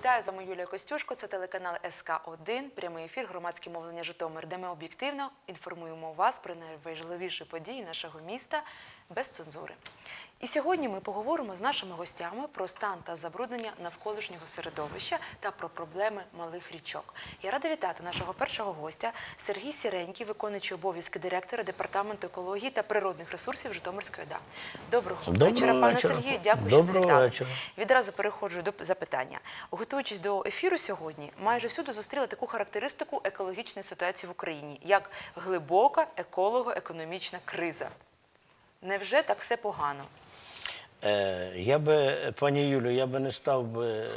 Вітаю з вами Юлія Костюшко. Це телеканал СК 1 прямий ефір громадське мовлення Житомир, де ми об'єктивно інформуємо вас про найважливіші події нашого міста без цензури. І сьогодні ми поговоримо з нашими гостями про стан та забруднення навколишнього середовища та про проблеми малих річок. Я рада вітати нашого першого гостя Сергій Сіренький, виконуючий обов'язки директора департаменту екології та природних ресурсів Житомирської ОДА. Доброго, Доброго вечора, пане. Сергію. Дякую, що Доброго завітали. вечора. Відразу переходжу до запитання. Готуючись до ефіру сьогодні, майже всюди зустріли таку характеристику екологічної ситуації в Україні, як глибока еколого-економічна криза. Невже так все погано? Е, Я би, пані Юлю, я би не став би е,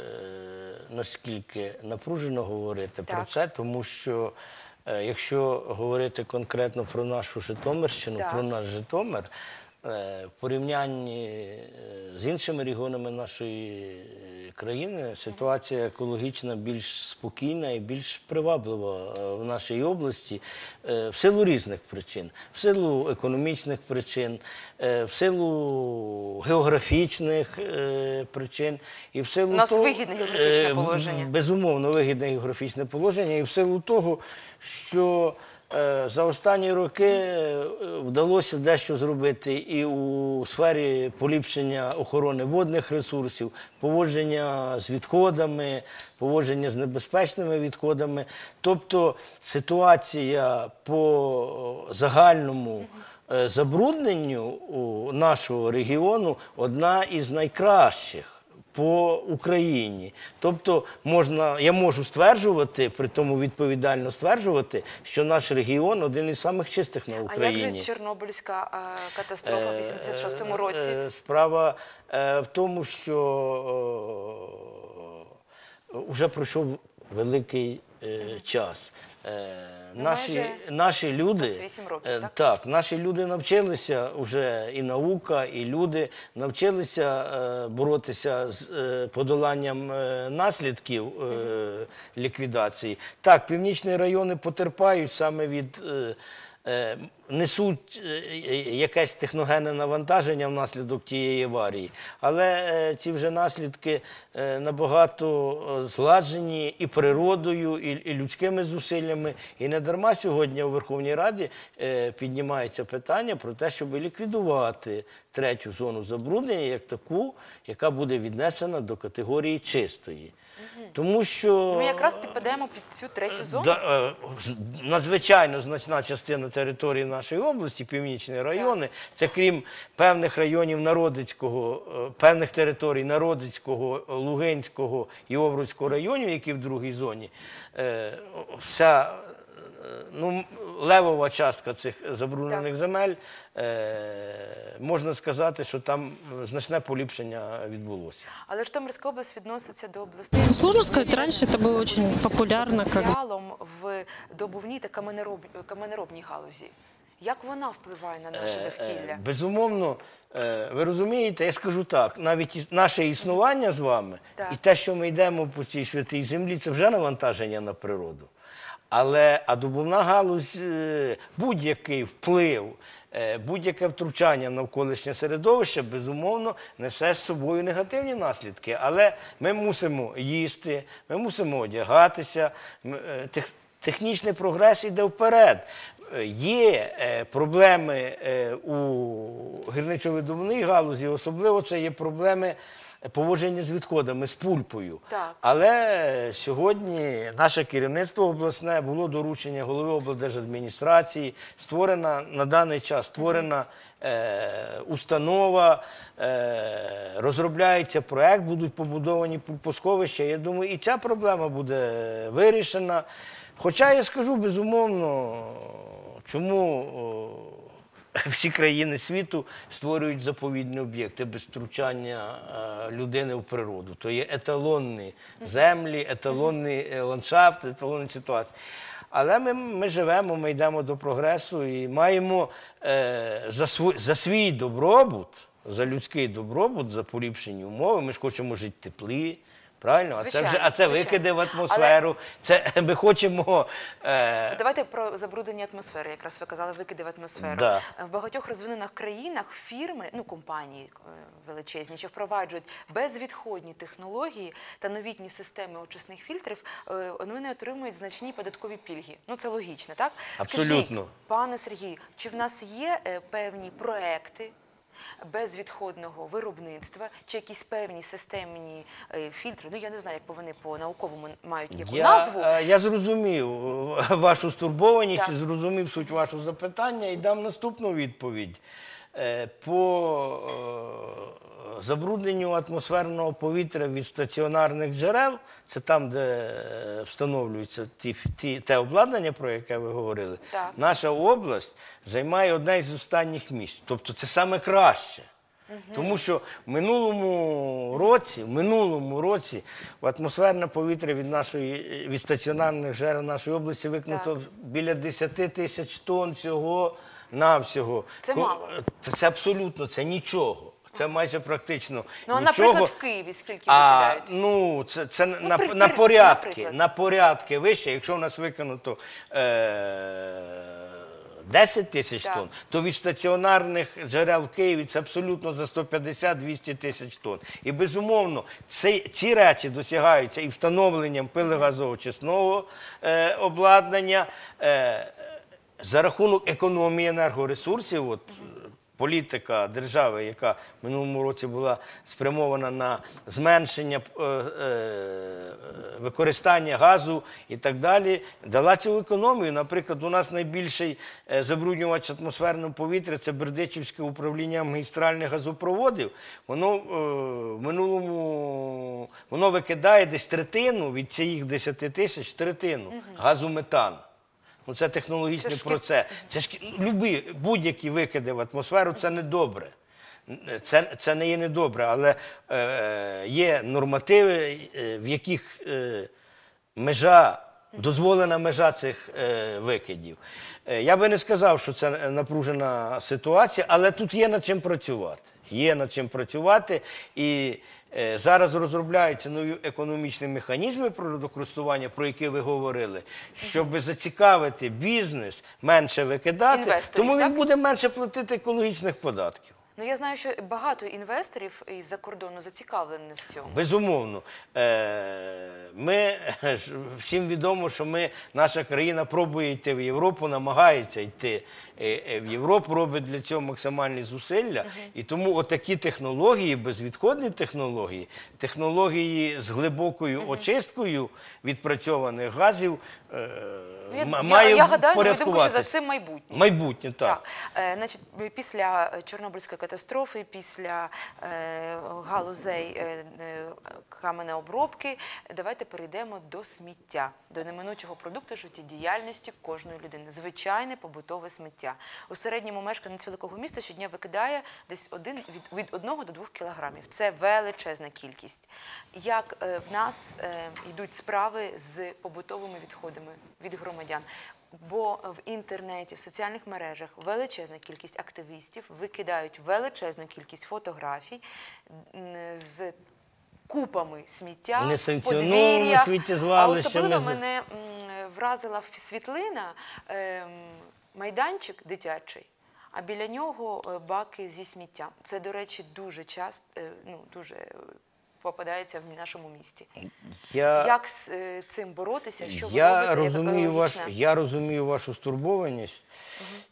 наскільки напружено говорити про це, тому що е, якщо говорити конкретно про нашу Житомирщину, Так. про наш Житомир, е, в порівнянні з іншими регіонами нашої країни ситуація екологічна більш спокійна і більш приваблива е, в нашій області е, в силу різних причин, в силу економічних причин, е, в силу географічних причин і в силу У нас того- вигідне географічне положення. Безумовно, вигідне географічне положення, і в силу того, що за останні роки е, вдалося дещо зробити і у сфері поліпшення охорони водних ресурсів, поводження з відходами, поводження з небезпечними відходами. Тобто ситуація по загальному е, забрудненню нашого регіону одна із найкращих по Україні. Тобто можна, я можу стверджувати, при тому відповідально стверджувати, що наш регіон один із самих чистих на А Україні. як же Чорнобильська е, катастрофа в 86-му році? Е, Справа е, в тому, що вже пройшов великий е, час. Е, Наші, наші люди, 28 років, е, так? так, наші люди навчилися вже і наука, і люди навчилися е, боротися з е, подоланням е, наслідків е, ліквідації. Так, північні райони потерпають саме від. Е, е, Несуть е, е, якесь техногенне навантаження внаслідок тієї аварії, але ці вже наслідки набагато зладжені і природою, і, людськими зусиллями. І не дарма сьогодні у Верховній Раді піднімається питання про те, щоб ліквідувати третю зону забруднення як таку, яка буде віднесена до категорії чистої. Тому що Ми якраз підпадаємо під цю третю зону. Да, надзвичайно значна частина території нашої області, північні райони, це крім певних районів Народицького, е, певних територій Народицького, Лугинського і Овруцького районів, які в другій зоні, е, вся е, ну, левова частка цих забруднених земель, е, можна сказати, що там значне поліпшення відбулося. Але Житомирська область відноситься до областей. Сложно сказать, раньше это было очень популярно, как потенціалом в добувній та каменероб- каменеробній галузі. Як вона впливає на наше Е, довкілля? Безумовно, е, ви розумієте, я скажу так, навіть наше існування з вами Так. і те, що ми йдемо по цій святій землі, це вже навантаження на природу. Але а добувна галузь, е, будь-який вплив, е, будь-яке втручання в навколишнє середовище, безумовно, несе з собою негативні наслідки. Але ми мусимо їсти, ми мусимо одягатися. е, Технічний прогрес йде вперед. Є е, проблеми е, у гірничо-видобувній галузі, особливо це є проблеми поводження з відходами, з пульпою. Так. Але сьогодні наше керівництво обласне було доручення голови облдержадміністрації, створена на даний час створена е, установа, е, розробляється проект, будуть побудовані пульпосховища. Я думаю, і ця проблема буде вирішена. Хоча я скажу безумовно, чому всі країни світу створюють заповідні об'єкти без втручання е, людини в природу. То є еталонні землі, еталонний е, ландшафт, еталонні ситуації. Але ми, ми живемо, ми йдемо до прогресу і маємо е, за, свій, за свій добробут, за людський добробут, за поліпшені умови. Ми ж хочемо жити теплі, Правильно? А це вже а це звичайно. викиди в атмосферу. Це ми хочемо. Е, Давайте про забруднення атмосфери. Якраз ви казали викиди в атмосферу. Да. В багатьох розвинених країнах фірми, ну компанії е, величезні, що впроваджують безвідходні технології та новітні системи очисних фільтрів, е, вони отримують значні податкові пільги. Ну це логічно, так? Абсолютно. Скажіть, пане Сергію, чи в нас є е, певні проекти? Безвідходного виробництва чи якісь певні системні е, фільтри. Ну я не знаю, як вони по науковому мають яку я, назву. е, я зрозумів е, вашу стурбованість, Так. зрозумів суть вашого запитання і дам наступну відповідь. Е, По е, забрудненню атмосферного повітря від стаціонарних джерел, це там, де е, встановлюється ті, ті, те обладнання, про яке ви говорили, Так. наша область займає одне з останніх місць. Тобто це саме краще. Тому що в минулому році, в минулому році в атмосферне повітря від нашої від стаціонарних джерел нашої області викнуто біля 10 тисяч тонн всього навсього. Це мало. Це, абсолютно це нічого. Це майже практично Ну, а, нічого. наприклад, в Києві скільки А, викидають? ну, це, це на, при- на порядки, наприклад. на порядки вище. Якщо в нас викинуто е, 10 тисяч тонн, то від стаціонарних джерел в Києві це абсолютно за 150-200 тисяч тонн. І безумовно, ці, ці речі досягаються і встановленням пилегазоочисного е, обладнання. Е, за рахунок економії енергоресурсів, от, е, політика держави, яка в минулому році була спрямована на зменшення е, е, використання газу і так далі, дала цю економію. Наприклад, у нас найбільший е, забруднювач атмосферного повітря це Бердичівське управління магістральних газопроводів. Воно е, в минулому воно викидає десь третину від цих 10 тисяч третину газу метану. Ну, це технологічний Це шкід- процес. Це ж любі, будь-які викиди в атмосферу це не добре. Це, це не є недобре, але е, є нормативи, е, в яких е, межа, дозволена межа цих е, викидів. Е, я би не сказав, що це напружена ситуація, але тут є над чим працювати. Є над чим працювати. І зараз розробляються нові економічні механізми природокористування, про які ви говорили, щоб зацікавити бізнес менше викидати, Інвесторів, тому він так? буде менше платити екологічних податків. Ну я знаю, що багато інвесторів із-за кордону зацікавлені в цьому. Безумовно, Е, ми всім відомо, що ми, наша країна пробує йти в Європу, намагається йти е, е, в Європу, робить для цього максимальні зусилля. І тому отакі технології, безвідходні технології, технології з глибокою очисткою відпрацьованих газів, Ну, я, м- я, я гадаю, на думку, що за цим майбутнє. майбутнє. Так. Так, значить, після Чорнобильської катастрофи, після е, галузей е, е, каменеобробки, давайте перейдемо до сміття, до неминучого продукту життєдіяльності кожної людини. Звичайне побутове сміття. У середньому мешканець великого міста щодня викидає десь один від, від 1 до 2 кілограмів. Це величезна кількість. Як в нас йдуть справи з побутовими відходами від громадян? Бо в інтернеті, в соціальних мережах величезна кількість активістів викидають величезну кількість фотографій з купами сміття, Несанкціонованими подвір'я. А особливо з- мене м, вразила ф- світлина, ем, майданчик дитячий, а біля нього е, баки зі сміттям. Це, до речі, дуже часто, ну, дуже е, попадається в нашому місті. Я... Як з е, цим боротися? Що ви я робите? як розумію, ваш, екологічне? я розумію вашу стурбованість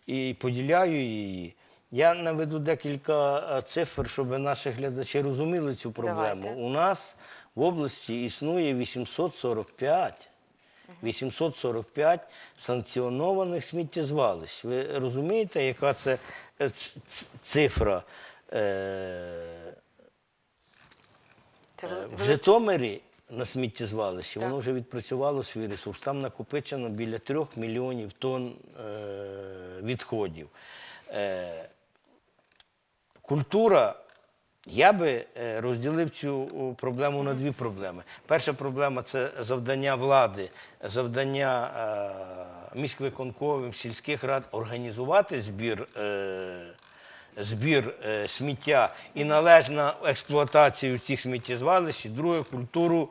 і поділяю її. Я наведу декілька е, цифр, щоб наші глядачі розуміли цю проблему. Давайте. У нас в області існує 845. 845 санкціонованих сміттєзвалищ. Ви розумієте, яка це е, ц- ц- цифра? Е, Це вели- в Житомирі на сміттєзвалищі воно вже відпрацювало свій ресурс. Там накопичено біля трьох мільйонів тонн е, відходів. Е, культура. Я би е, розділив цю проблему на дві проблеми. Перша проблема це завдання влади, завдання е, міськвиконковим, сільських рад організувати збір е, збір е, сміття і належна експлуатація цих сміттєзвалищ, і друге культуру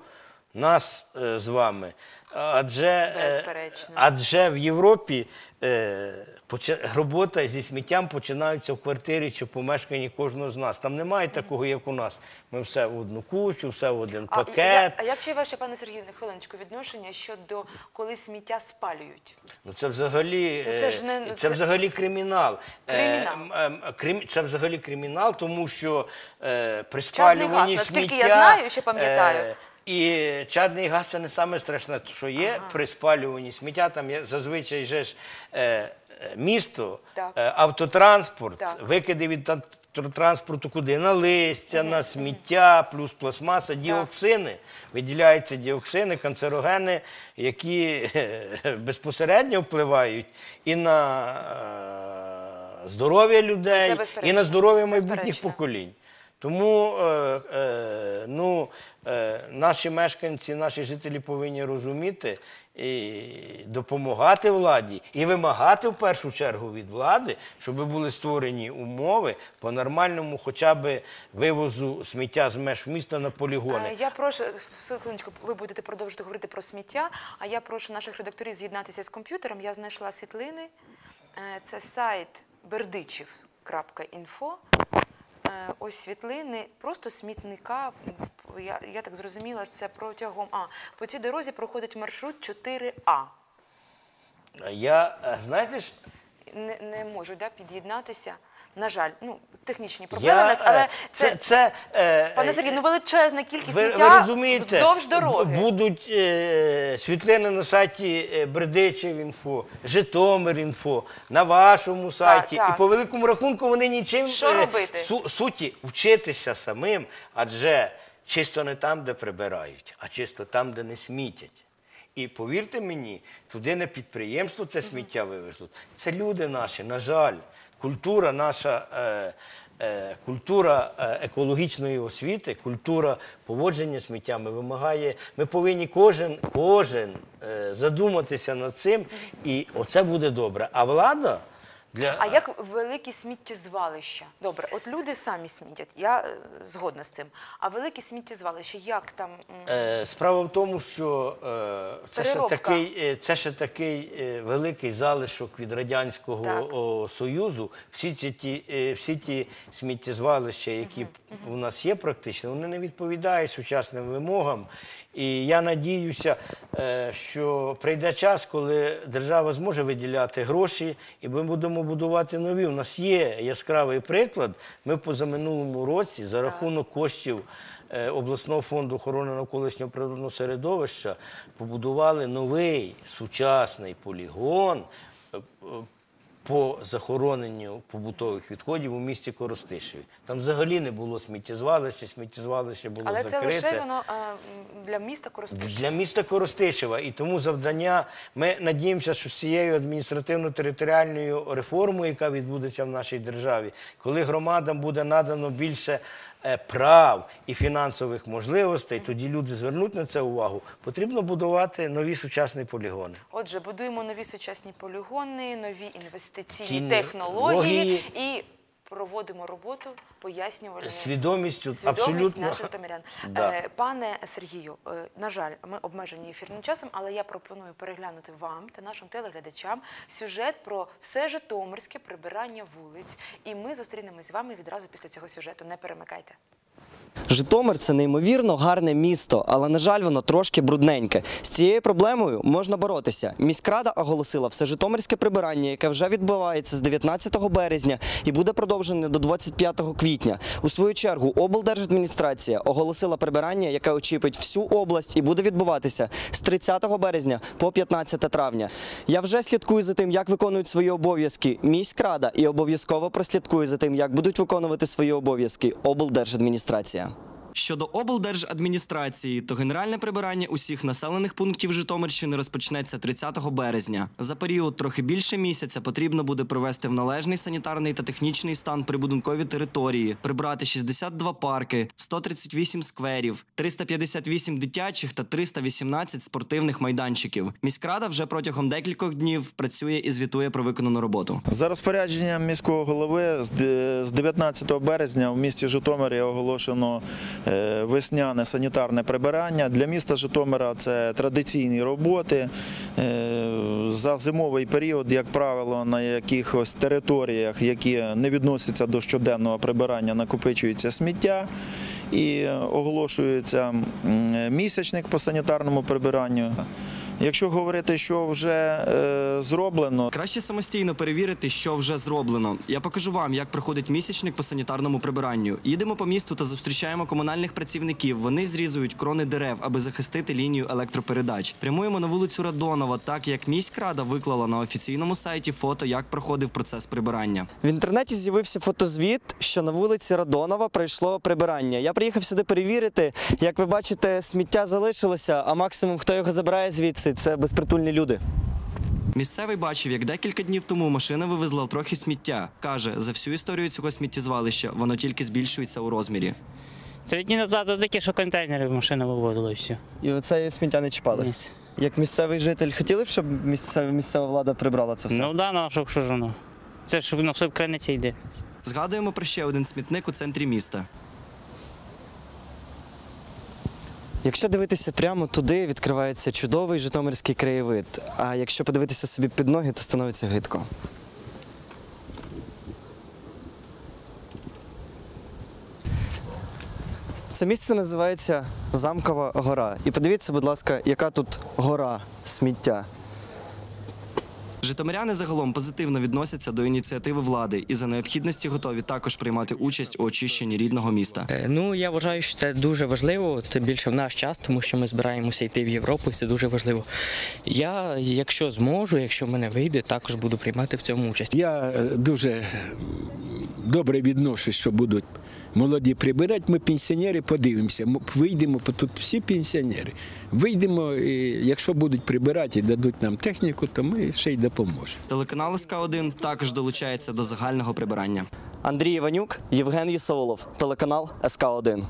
нас е, з вами. Адже, е, Безперечно. адже в Європі е, поча- робота зі сміттям починається в квартирі чи в помешканні кожного з нас. Там немає такого, як у нас. Ми все в одну кучу, все в один А, пакет. я- а як чи ваше, пане Сергію, на хвилиночку відношення щодо коли сміття спалюють? Ну це взагалі, Ну, це ж не- це це- взагалі кримінал. Е, Кримінал. м, ем, крим- Це взагалі кримінал, тому що е, при Чадний газ, спалюванні наскільки сміття... я знаю, ще пам'ятаю. І чадний газ це не саме страшне, що є при спалюванні сміття. Там є зазвичай же ж е, е, місто, е, автотранспорт, Так. викиди від автотранспорту куди? На листя, на сміття, плюс пластмаса, діоксини. Виділяються діоксини, канцерогени, які е, безпосередньо впливають і на е, здоров'я людей, і на здоров'я майбутніх поколінь. Тому е, е, ну, е, наші мешканці, наші жителі повинні розуміти і допомагати владі і вимагати в першу чергу від влади, щоб були створені умови по нормальному хоча б вивозу сміття з меж міста на полігони. Е, Я прошу секундочку, ви будете продовжувати говорити про сміття. А я прошу наших редакторів з'єднатися з комп'ютером. Я знайшла світлини. Е, Це сайт бердичів.інфо. Е, Ось світлини просто смітника. Я, я так зрозуміла, це протягом. А по цій дорозі проходить маршрут 4А. Я, е, знаєте ж, Не, не можу да, під'єднатися. На жаль, ну технічні проблеми у нас, але е, це, це, е, пане Сергій, ну величезна кількість Ви, сміття ви розумієте, вздовж дороги. будуть е, світлини на сайті е, Бердичев інфо, Житомир інфо, на вашому сайті. так. І по великому рахунку вони нічим Що е, робити? су- суті вчитися самим, адже чисто не там, де прибирають, а чисто там, де не смітять. І повірте мені, туди не підприємство це сміття вивезло. Це люди наші, на жаль, культура наша. Е, е, Культура е, екологічної освіти, культура поводження сміттями вимагає. Ми повинні кожен, кожен е, задуматися над цим, і оце буде добре. А влада для А як великі сміттєзвалища? Добре, от люди самі смітять, я е, згодна з цим. А великі сміттєзвалища, як там? Е, Справа в тому, що е, це, ще Переробка. такий, е, це ще такий е, великий залишок від Радянського Так. о, Союзу. Всі ці, ті, е, всі ті сміттєзвалища, які у нас є практично, вони не відповідають сучасним вимогам. І я надіюся, е, що прийде час, коли держава зможе виділяти гроші, і ми будемо будувати нові. У нас є яскравий приклад. Ми позаминулому році за рахунок коштів е, обласного фонду охорони навколишнього природного середовища побудували новий сучасний полігон. По захороненню побутових відходів у місті Коростишеві. Там взагалі не було сміттєзвалища, сміттєзвалище було Але це лише воно а, для міста Коростишева. Для міста Коростишева. І тому завдання, ми надіємося, що з цією адміністративно-територіальною реформою, яка відбудеться в нашій державі, коли громадам буде надано більше прав і фінансових можливостей, тоді люди звернуть на це увагу. Потрібно будувати нові сучасні полігони. Отже, будуємо нові сучасні полігони, нові інвестиційні Ціни, технології і проводимо роботу пояснювальної Свідомістю свідомість абсолютно. наших житомирян. Да. Е, Пане Сергію, е, на жаль, ми обмежені ефірним часом, але я пропоную переглянути вам та нашим телеглядачам сюжет про все житомирське прибирання вулиць. І ми зустрінемось з вами відразу після цього сюжету. Не перемикайте. Житомир це неймовірно гарне місто, але на жаль, воно трошки брудненьке. З цією проблемою можна боротися. Міськрада оголосила все житомирське прибирання, яке вже відбувається з 19 березня і буде продовжене до 25 квітня. У свою чергу облдержадміністрація оголосила прибирання, яке очіпить всю область і буде відбуватися з 30 березня по 15 травня. Я вже слідкую за тим, як виконують свої обов'язки міськрада, і обов'язково прослідкую за тим, як будуть виконувати свої обов'язки облдержадміністрація. down. Щодо облдержадміністрації, то генеральне прибирання усіх населених пунктів Житомирщини розпочнеться 30 березня. За період трохи більше місяця потрібно буде привести в належний санітарний та технічний стан прибудинкові території, прибрати 62 парки, 138 скверів, 358 дитячих та 318 спортивних майданчиків. Міськрада вже протягом декількох днів працює і звітує про виконану роботу. За розпорядженням міського голови з де- 19 березня в місті Житомирі оголошено весняне санітарне прибирання. Для міста Житомира це традиційні роботи. Е, За зимовий період, як правило, на якихось територіях, які не відносяться до щоденного прибирання, накопичується сміття. І оголошується місячник по санітарному прибиранню. Якщо говорити, що вже е, зроблено, Краще самостійно перевірити, що вже зроблено. Я покажу вам, як проходить місячник по санітарному прибиранню. Їдемо по місту та зустрічаємо комунальних працівників. Вони зрізують крони дерев, аби захистити лінію електропередач. Прямуємо на вулицю Радонова, так як міськрада виклала на офіційному сайті фото, як проходив процес прибирання. В інтернеті з'явився фотозвіт, що на вулиці Радонова пройшло прибирання. Я приїхав сюди перевірити. Як ви бачите, сміття залишилося, а максимум хто його забирає звідси, це безпритульні люди. Місцевий бачив, як декілька днів тому машина вивезла трохи сміття. Каже, за всю історію цього сміттєзвалища воно тільки збільшується у розмірі. Три дні назад таке, що контейнери в машину і все. І оце сміття не чіпали. Ні. Як місцевий житель, хотіли б, щоб місцева, місцева влада прибрала це все? Ну да, ну, що, що ж воно. Це ж воно все в криниці йде. Згадуємо про ще один смітник у центрі міста. Якщо дивитися прямо туди, відкривається чудовий житомирський краєвид. А якщо подивитися собі під ноги, то становиться гидко. Це місце називається Замкова гора. І подивіться, будь ласка, яка тут гора сміття. Житомиряни загалом позитивно відносяться до ініціативи влади і за необхідності готові також приймати участь у очищенні рідного міста. Е, Ну я вважаю, що це дуже важливо, тим більше в наш час, тому що ми збираємося йти в Європу, і це дуже важливо. Я, якщо зможу, якщо в мене вийде, також буду приймати в цьому участь. Я е, дуже добре відношусь, що будуть молоді прибирати. Ми пенсіонери подивимося. М- Вийдемо, тут всі пенсіонери. Вийдемо, і якщо будуть прибирати і дадуть нам техніку, то ми ще й допоможемо. Телеканал СК 1 також долучається до загального прибирання. Андрій Іванюк, Євген Єсоволов, телеканал СК 1